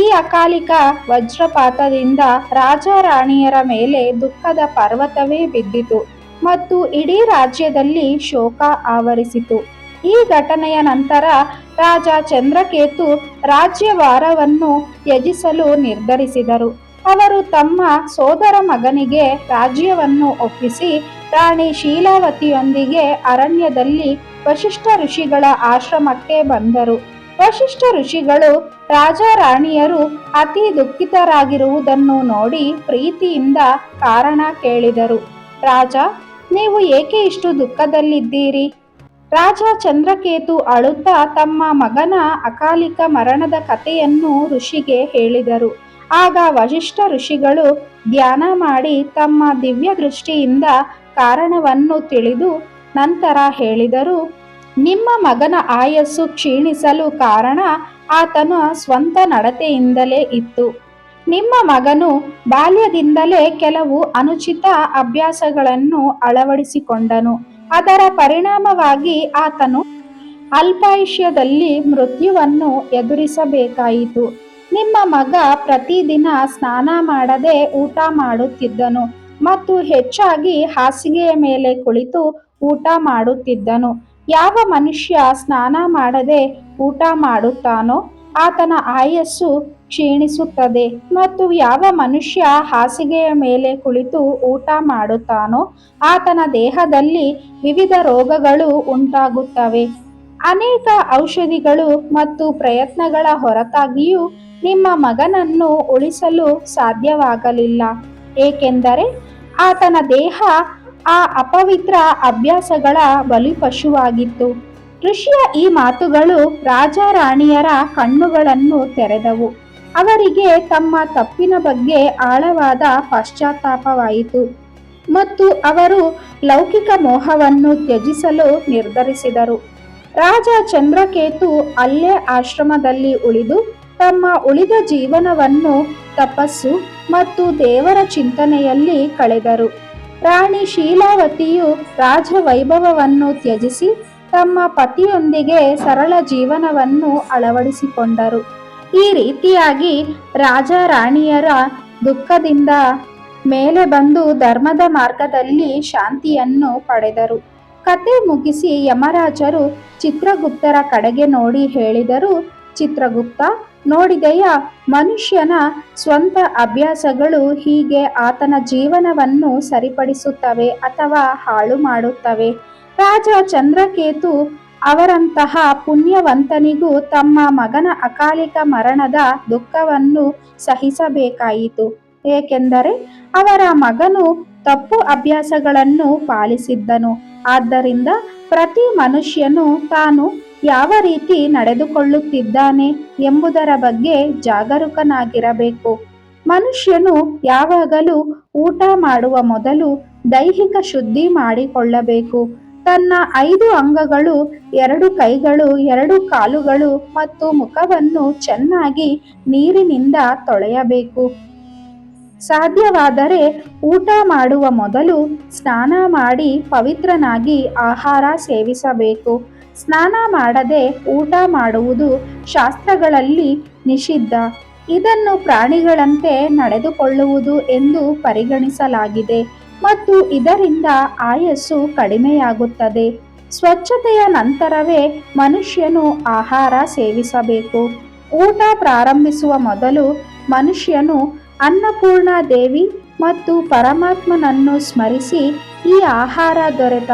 ಈ ಅಕಾಲಿಕ ವಜ್ರಪಾತದಿಂದ ರಾಜ ರಾಣಿಯರ ಮೇಲೆ ದುಃಖದ ಪರ್ವತವೇ ಬಿದ್ದಿತು ಮತ್ತು ಇಡೀ ರಾಜ್ಯದಲ್ಲಿ ಶೋಕ ಆವರಿಸಿತು. ಈ ಘಟನೆಯ ನಂತರ ರಾಜ ಚಂದ್ರಕೇತು ರಾಜ್ಯವಾರವನ್ನು ತ್ಯಜಿಸಲು ನಿರ್ಧರಿಸಿದರು. ಅವರು ತಮ್ಮ ಸೋದರ ಮಗನಿಗೆ ರಾಜ್ಯವನ್ನು ಒಪ್ಪಿಸಿ, ರಾಣಿ ಶೀಲಾವತಿಯೊಂದಿಗೆ ಅರಣ್ಯದಲ್ಲಿ ವಶಿಷ್ಠ ಋಷಿಗಳ ಆಶ್ರಮಕ್ಕೆ ಬಂದರು. ವಶಿಷ್ಠ ಋಷಿಗಳು ರಾಜ ರಾಣಿಯರು ಅತಿ ದುಃಖಿತರಾಗಿರುವುದನ್ನು ನೋಡಿ ಪ್ರೀತಿಯಿಂದ ಕಾರಣ ಕೇಳಿದರು. ರಾಜ, ನೀವು ಏಕೆ ಇಷ್ಟು ದುಃಖದಲ್ಲಿದ್ದೀರಿ? ರಾಜ ಚಂದ್ರಕೇತು ಅಳುತ್ತಾ ತಮ್ಮ ಮಗನ ಅಕಾಲಿಕ ಮರಣದ ಕಥೆಯನ್ನು ಋಷಿಗೆ ಹೇಳಿದರು. ಆಗ ವಶಿಷ್ಠ ಋಷಿಗಳು ಧ್ಯಾನ ಮಾಡಿ ತಮ್ಮ ದಿವ್ಯ ದೃಷ್ಟಿಯಿಂದ ಕಾರಣವನ್ನು ತಿಳಿದು ನಂತರ ಹೇಳಿದರು, ನಿಮ್ಮ ಮಗನ ಆಯಸ್ಸು ಕ್ಷೀಣಿಸಲು ಕಾರಣ ಆತನ ಸ್ವಂತ ನಡತೆಯಿಂದಲೇ ಇತ್ತು. ನಿಮ್ಮ ಮಗನು ಬಾಲ್ಯದಿಂದಲೇ ಕೆಲವು ಅನುಚಿತ ಅಭ್ಯಾಸಗಳನ್ನು ಅಳವಡಿಸಿಕೊಂಡನು. ಅದರ ಪರಿಣಾಮವಾಗಿ ಆತನು ಅಲ್ಪಾಯುಷ್ಯದಲ್ಲಿ ಮೃತ್ಯುವನ್ನು ಎದುರಿಸಬೇಕಾಯಿತು. ನಿಮ್ಮ ಮಗ ಪ್ರತಿದಿನ ಸ್ನಾನ ಮಾಡದೆ ಊಟ ಮಾಡುತ್ತಿದ್ದನು ಮತ್ತು ಹೆಚ್ಚಾಗಿ ಹಾಸಿಗೆಯ ಮೇಲೆ ಕುಳಿತು ಊಟ ಮಾಡುತ್ತಿದ್ದನು. ಯಾವ ಮನುಷ್ಯ ಸ್ನಾನ ಮಾಡದೆ ಊಟ ಮಾಡುತ್ತಾನೋ ಆತನ ಆಯಸ್ಸು ಕ್ಷೀಣಿಸುತ್ತದೆ ಮತ್ತು ಯಾವ ಮನುಷ್ಯ ಹಾಸಿಗೆಯ ಮೇಲೆ ಕುಳಿತು ಊಟ ಮಾಡುತ್ತಾನೋ ಆತನ ದೇಹದಲ್ಲಿ ವಿವಿಧ ರೋಗಗಳು ಉಂಟಾಗುತ್ತವೆ. ಅನೇಕ ಔಷಧಿಗಳು ಮತ್ತು ಪ್ರಯತ್ನಗಳ ಹೊರತಾಗಿಯೂ ನಿಮ್ಮ ಮಗನನ್ನು ಉಳಿಸಲು ಸಾಧ್ಯವಾಗಲಿಲ್ಲ. ಏಕೆಂದರೆ ಆತನ ದೇಹ ಆ ಅಪವಿತ್ರ ಅಭ್ಯಾಸಗಳ ಬಲಿಪಶುವಾಗಿತ್ತು. ಋಷಿಯ ಈ ಮಾತುಗಳು ರಾಜ ರಾಣಿಯರ ಕಣ್ಣುಗಳನ್ನು ತೆರೆದವು. ಅವರಿಗೆ ತಮ್ಮ ತಪ್ಪಿನ ಬಗ್ಗೆ ಆಳವಾದ ಪಶ್ಚಾತ್ತಾಪವಾಯಿತು. ಮತ್ತು ಅವರು ಲೌಕಿಕ ಮೋಹವನ್ನು ತ್ಯಜಿಸಲು ನಿರ್ಧರಿಸಿದರು. ರಾಜ ಚಂದ್ರಕೇತು ಅಲ್ಲೇ ಆಶ್ರಮದಲ್ಲಿ ಉಳಿದು, ತಮ್ಮ ಉಳಿದ ಜೀವನವನ್ನು ತಪಸ್ಸು ಮತ್ತು ದೇವರ ಚಿಂತನೆಯಲ್ಲಿ ಕಳೆದರು. ರಾಣಿ ಶೀಲಾವತಿಯು ರಾಜವೈಭವವನ್ನು ತ್ಯಜಿಸಿ ತಮ್ಮ ಪತಿಯೊಂದಿಗೆ ಸರಳ ಜೀವನವನ್ನು ಅಳವಡಿಸಿಕೊಂಡರು. ಈ ರೀತಿಯಾಗಿ ರಾಜ ರಾಣಿಯರ ದುಃಖದಿಂದ ಮೇಲೆ ಬಂದು ಧರ್ಮದ ಮಾರ್ಗದಲ್ಲಿ ಶಾಂತಿಯನ್ನು ಪಡೆದರು. ಕತೆ ಮುಗಿಸಿ ಯಮರಾಜರು ಚಿತ್ರಗುಪ್ತರ ಕಡೆಗೆ ನೋಡಿ ಹೇಳಿದರು, ಚಿತ್ರಗುಪ್ತ, ನೋಡಿದೆಯ? ಮನುಷ್ಯನ ಸ್ವಂತ ಅಭ್ಯಾಸಗಳು ಹೀಗೆ ಆತನ ಜೀವನವನ್ನು ಸರಿಪಡಿಸುತ್ತವೆ ಅಥವಾ ಹಾಳು ಮಾಡುತ್ತವೆ ರಾಜ ಚಂದ್ರಕೇತು ಅವರಂತಹ ಪುಣ್ಯವಂತನಿಗೂ ತಮ್ಮ ಮಗನ ಅಕಾಲಿಕ ಮರಣದ ದುಃಖವನ್ನು ಸಹಿಸಬೇಕಾಯಿತು. ಏಕೆಂದರೆ ಅವರ ಮಗನು ತಪ್ಪು ಅಭ್ಯಾಸಗಳನ್ನು ಪಾಲಿಸಿದ್ದನು. ಆದ್ದರಿಂದ ಪ್ರತಿ ಮನುಷ್ಯನು ತಾನು ಯಾವ ರೀತಿ ನಡೆದುಕೊಳ್ಳುತ್ತಿದ್ದಾನೆ ಎಂಬುದರ ಬಗ್ಗೆ ಜಾಗರೂಕನಾಗಿರಬೇಕು. ಮನುಷ್ಯನು ಯಾವಾಗಲೂ ಊಟ ಮಾಡುವ ಮೊದಲು ದೈಹಿಕ ಶುದ್ಧಿ ಮಾಡಿಕೊಳ್ಳಬೇಕು. ತನ್ನ ಐದು ಅಂಗಗಳು, ಎರಡು ಕೈಗಳು, ಎರಡು ಕಾಲುಗಳು ಮತ್ತು ಮುಖವನ್ನು ಚೆನ್ನಾಗಿ ನೀರಿನಿಂದ ತೊಳೆಯಬೇಕು. ಸಾಧ್ಯವಾದರೆ ಊಟ ಮಾಡುವ ಮೊದಲು ಸ್ನಾನ ಮಾಡಿ ಪವಿತ್ರನಾಗಿ ಆಹಾರ ಸೇವಿಸಬೇಕು. ಸ್ನಾನ ಮಾಡದೆ ಊಟ ಮಾಡುವುದು ಶಾಸ್ತ್ರಗಳಲ್ಲಿ ನಿಷಿದ್ಧ. ಇದನ್ನು ಪ್ರಾಣಿಗಳಂತೆ ನಡೆದುಕೊಳ್ಳುವುದು ಎಂದು ಪರಿಗಣಿಸಲಾಗಿದೆ. ಮತ್ತು ಇದರಿಂದ ಆಯಸ್ಸು ಕಡಿಮೆಯಾಗುತ್ತದೆ. ಸ್ವಚ್ಛತೆಯ ನಂತರವೇ ಮನುಷ್ಯನು ಆಹಾರ ಸೇವಿಸಬೇಕು. ಊಟ ಪ್ರಾರಂಭಿಸುವ ಮೊದಲು ಮನುಷ್ಯನು ಅನ್ನಪೂರ್ಣ ದೇವಿ ಮತ್ತು ಪರಮಾತ್ಮನನ್ನು ಸ್ಮರಿಸಿ ಈ ಆಹಾರ ದೊರೆತ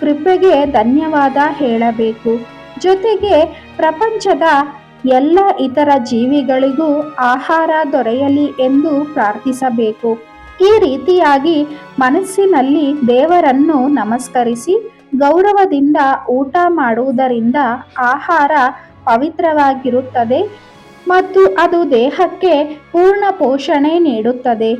ಕೃಪೆಗೆ ಧನ್ಯವಾದ ಹೇಳಬೇಕು. ಜೊತೆಗೆ ಪ್ರಪಂಚದ ಎಲ್ಲ ಇತರ ಜೀವಿಗಳಿಗೂ ಆಹಾರ ದೊರೆಯಲಿ ಎಂದು ಪ್ರಾರ್ಥಿಸಬೇಕು. ಈ ರೀತಿಯಾಗಿ ಮನಸ್ಸಿನಲ್ಲಿ ದೇವರನ್ನು ನಮಸ್ಕರಿಸಿ ಗೌರವದಿಂದ ಊಟ ಮಾಡುವುದರಿಂದ ಆಹಾರ ಪವಿತ್ರವಾಗಿರುತ್ತದೆ ಮತ್ತು ಅದು ದೇಹಕ್ಕೆ ಪೂರ್ಣ ಪೋಷಣೆ ನೀಡುತ್ತದೆ.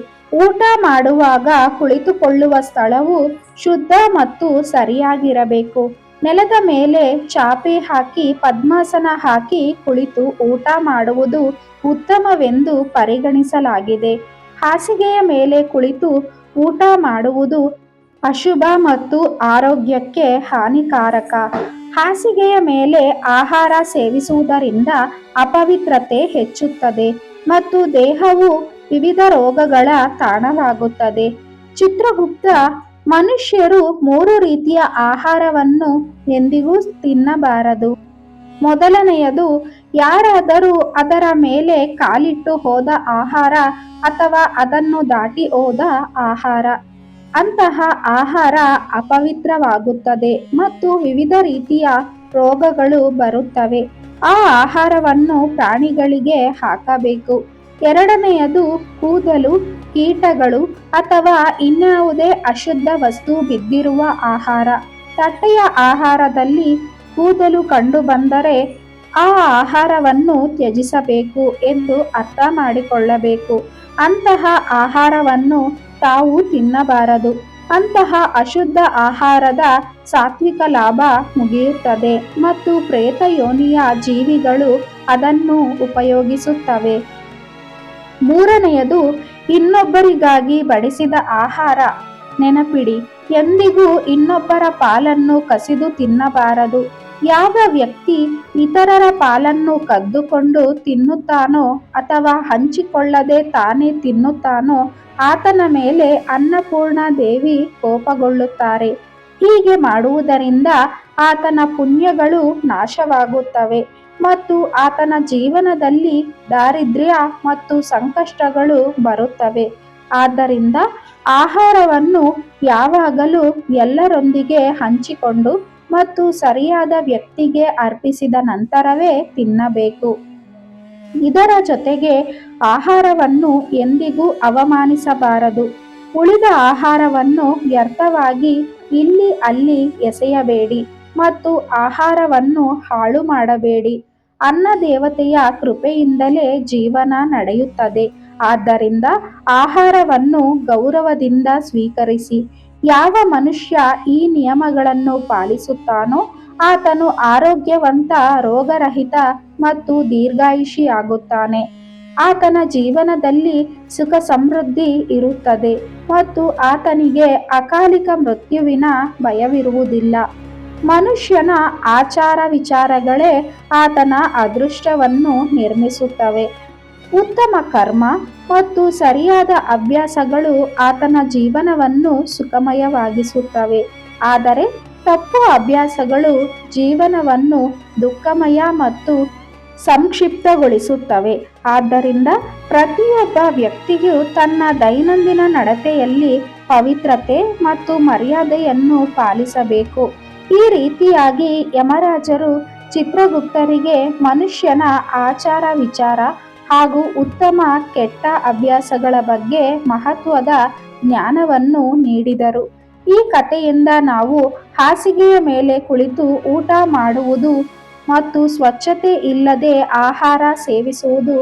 ಊಟ ಮಾಡುವಾಗ ಕುಳಿತುಕೊಳ್ಳುವ ಸ್ಥಳವು ಶುದ್ಧ ಮತ್ತು ಸರಿಯಾಗಿರಬೇಕು. ನೆಲದ ಮೇಲೆ ಚಾಪೆ ಹಾಕಿ, ಪದ್ಮಾಸನ ಹಾಕಿ ಕುಳಿತು ಊಟ ಮಾಡುವುದು ಉತ್ತಮವೆಂದು ಪರಿಗಣಿಸಲಾಗಿದೆ. ಹಾಸಿಗೆಯ ಮೇಲೆ ಕುಳಿತು ಊಟ ಮಾಡುವುದು ಅಶುಭ ಮತ್ತು ಆರೋಗ್ಯಕ್ಕೆ ಹಾನಿಕಾರಕ. ಹಾಸಿಗೆಯ ಮೇಲೆ ಆಹಾರ ಸೇವಿಸುವುದರಿಂದ ಅಪವಿತ್ರತೆ ಹೆಚ್ಚುತ್ತದೆ ಮತ್ತು ದೇಹವು ವಿವಿಧ ರೋಗಗಳ ತಾಣವಾಗುತ್ತದೆ. ಚಿತ್ರಗುಪ್ತ ಮನುಷ್ಯರು ಮೂರು ರೀತಿಯ ಆಹಾರವನ್ನು ಎಂದಿಗೂ ತಿನ್ನಬಾರದು. ಮೊದಲನೆಯದು ಯಾರಾದರೂ ಅದರ ಮೇಲೆ ಕಾಲಿಟ್ಟು ಹೋದ ಆಹಾರ ಅಥವಾ ಅದನ್ನು ದಾಟಿ ಹೋದ ಆಹಾರ. ಅಂತಹ ಆಹಾರ ಅಪವಿತ್ರವಾಗುತ್ತದೆ ಮತ್ತು ವಿವಿಧ ರೀತಿಯ ರೋಗಗಳು ಬರುತ್ತವೆ. ಆ ಆಹಾರವನ್ನು ಪ್ರಾಣಿಗಳಿಗೆ ಹಾಕಬೇಕು. ಎರಡನೆಯದು ಕೂದಲು, ಕೀಟಗಳು ಅಥವಾ ಇನ್ಯಾವುದೇ ಅಶುದ್ಧ ವಸ್ತು ಬಿದ್ದಿರುವ ಆಹಾರ. ತಟ್ಟೆಯ ಆಹಾರದಲ್ಲಿ ಕೂದಲು ಕಂಡುಬಂದರೆ ಆ ಆಹಾರವನ್ನು ತ್ಯಜಿಸಬೇಕು ಎಂದು ಅರ್ಥ ಮಾಡಿಕೊಳ್ಳಬೇಕು ಅಂತಹ ಆಹಾರವನ್ನು ತಾವು ತಿನ್ನಬಾರದು. ಅಂತಹ ಅಶುದ್ಧ ಆಹಾರದ ಸಾತ್ವಿಕ ಲಾಭ ಮುಗಿಯುತ್ತದೆ ಮತ್ತು ಪ್ರೇತ ಯೋನಿಯ ಜೀವಿಗಳು ಅದನ್ನು ಉಪಯೋಗಿಸುತ್ತವೆ. ಮೂರನೆಯದು, ಇನ್ನೊಬ್ಬರಿಗಾಗಿ ಬಡಿಸಿದ ಆಹಾರ. ನೆನಪಿಡಿ, ಎಂದಿಗೂ ಇನ್ನೊಬ್ಬರ ಪಾಲನ್ನು ಕಸಿದು ತಿನ್ನಬಾರದು. ಯಾವ ವ್ಯಕ್ತಿ ಇತರರ ಪಾಲನ್ನು ಕದ್ದುಕೊಂಡು ತಿನ್ನುತ್ತಾನೋ ಅಥವಾ ಹಂಚಿಕೊಳ್ಳದೆ ತಾನೇ ತಿನ್ನುತ್ತಾನೋ ಆತನ ಮೇಲೆ ಅನ್ನಪೂರ್ಣ ದೇವಿ ಕೋಪಗೊಳ್ಳುತ್ತಾರೆ. ಹೀಗೆ ಮಾಡುವುದರಿಂದ ಆತನ ಪುಣ್ಯಗಳು ನಾಶವಾಗುತ್ತವೆ ಮತ್ತು ಆತನ ಜೀವನದಲ್ಲಿ ದಾರಿದ್ರ್ಯ ಮತ್ತು ಸಂಕಷ್ಟಗಳು ಬರುತ್ತವೆ. ಆದ್ದರಿಂದ ಆಹಾರವನ್ನು ಯಾವಾಗಲೂ ಎಲ್ಲರೊಂದಿಗೆ ಹಂಚಿಕೊಂಡು ಮತ್ತು ಸರಿಯಾದ ವ್ಯಕ್ತಿಗೆ ಅರ್ಪಿಸಿದ ನಂತರವೇ ತಿನ್ನಬೇಕು. ಇದರ ಜೊತೆಗೆ ಆಹಾರವನ್ನು ಎಂದಿಗೂ ಅವಮಾನಿಸಬಾರದು. ಉಳಿದ ಆಹಾರವನ್ನು ವ್ಯರ್ಥವಾಗಿ ಇಲ್ಲಿ ಅಲ್ಲಿ ಎಸೆಯಬೇಡಿ ಮತ್ತು ಆಹಾರವನ್ನು ಹಾಳು ಮಾಡಬೇಡಿ. ಅನ್ನ ದೇವತೆಯ ಕೃಪೆಯಿಂದಲೇ ಜೀವನ ನಡೆಯುತ್ತದೆ. ಆದ್ದರಿಂದ ಆಹಾರವನ್ನು ಗೌರವದಿಂದ ಸ್ವೀಕರಿಸಿ. ಯಾವ ಮನುಷ್ಯ ಈ ನಿಯಮಗಳನ್ನು ಪಾಲಿಸುತ್ತಾನೋ ಆತನು ಆರೋಗ್ಯವಂತ, ರೋಗರಹಿತ ಮತ್ತು ದೀರ್ಘಾಯುಷಿ ಆಗುತ್ತಾನೆ. ಆತನ ಜೀವನದಲ್ಲಿ ಸುಖ ಸಮೃದ್ಧಿ ಇರುತ್ತದೆ ಮತ್ತು ಆತನಿಗೆ ಅಕಾಲಿಕ ಮೃತ್ಯುವಿನ ಭಯವಿರುವುದಿಲ್ಲ. ಮನುಷ್ಯನ ಆಚಾರ ವಿಚಾರಗಳೇ ಆತನ ಅದೃಷ್ಟವನ್ನು ನಿರ್ಮಿಸುತ್ತವೆ. ಉತ್ತಮ ಕರ್ಮ ಮತ್ತು ಸರಿಯಾದ ಅಭ್ಯಾಸಗಳು ಆತನ ಜೀವನವನ್ನು ಸುಖಮಯವಾಗಿಸುತ್ತವೆ. ಆದರೆ ತಪ್ಪು ಅಭ್ಯಾಸಗಳು ಜೀವನವನ್ನು ದುಃಖಮಯ ಮತ್ತು ಸಂಕ್ಷಿಪ್ತಗೊಳಿಸುತ್ತವೆ. ಆದ್ದರಿಂದ ಪ್ರತಿಯೊಬ್ಬ ವ್ಯಕ್ತಿಯು ತನ್ನ ದೈನಂದಿನ ನಡತೆಯಲ್ಲಿ ಪವಿತ್ರತೆ ಮತ್ತು ಮರ್ಯಾದೆಯನ್ನು ಪಾಲಿಸಬೇಕು. ಈ ರೀತಿಯಾಗಿ ಯಮರಾಜರು ಚಿತ್ರಗುಪ್ತರಿಗೆ ಮನುಷ್ಯನ ಆಚಾರ ವಿಚಾರ ಹಾಗೂ ಉತ್ತಮ ಕೆಟ್ಟ ಅಭ್ಯಾಸಗಳ ಬಗ್ಗೆ ಮಹತ್ವದ ಜ್ಞಾನವನ್ನು ನೀಡಿದರು. ಈ ಕಥೆಯಿಂದ ನಾವು ಹಾಸಿಗೆಯ ಮೇಲೆ ಕುಳಿತು ಊಟ ಮಾಡುವುದು ಮತ್ತು ಸ್ವಚ್ಛತೆ ಇಲ್ಲದೆ ಆಹಾರ ಸೇವಿಸುವುದು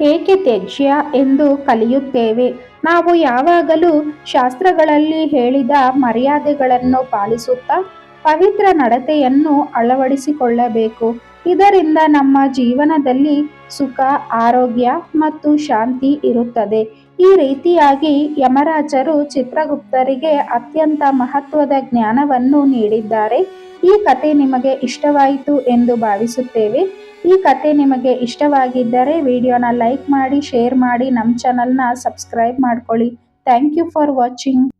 ಏಕೆ ತ್ಯಜ್ಯ ಎಂದು ಕಲಿಯುತ್ತೇವೆ. ನಾವು ಯಾವಾಗಲೂ ಶಾಸ್ತ್ರಗಳಲ್ಲಿ ಹೇಳಿದ ಮರ್ಯಾದೆಗಳನ್ನು ಪಾಲಿಸುತ್ತಾ ಪವಿತ್ರ ನಡತೆಯನ್ನು ಅಳವಡಿಸಿಕೊಳ್ಳಬೇಕು. ಇದರಿಂದ ನಮ್ಮ ಜೀವನದಲ್ಲಿ ಸುಖ, ಆರೋಗ್ಯ ಮತ್ತು ಶಾಂತಿ ಇರುತ್ತದೆ. ಈ ರೀತಿಯಾಗಿ ಯಮರಾಜರು ಚಿತ್ರಗುಪ್ತರಿಗೆ ಅತ್ಯಂತ ಮಹತ್ವದ ಜ್ಞಾನವನ್ನು ನೀಡಿದ್ದಾರೆ. ಈ ಕತೆ ನಿಮಗೆ ಇಷ್ಟವಾಯಿತು ಎಂದು ಭಾವಿಸುತ್ತೇವೆ. ಈ ಕತೆ ನಿಮಗೆ ಇಷ್ಟವಾಗಿದ್ದರೆ ವಿಡಿಯೋನ ಲೈಕ್ ಮಾಡಿ, ಶೇರ್ ಮಾಡಿ, ನಮ್ಮ ಚಾನಲ್ನ ಸಬ್ಸ್ಕ್ರೈಬ್ ಮಾಡ್ಕೊಳ್ಳಿ. Thank you for watching.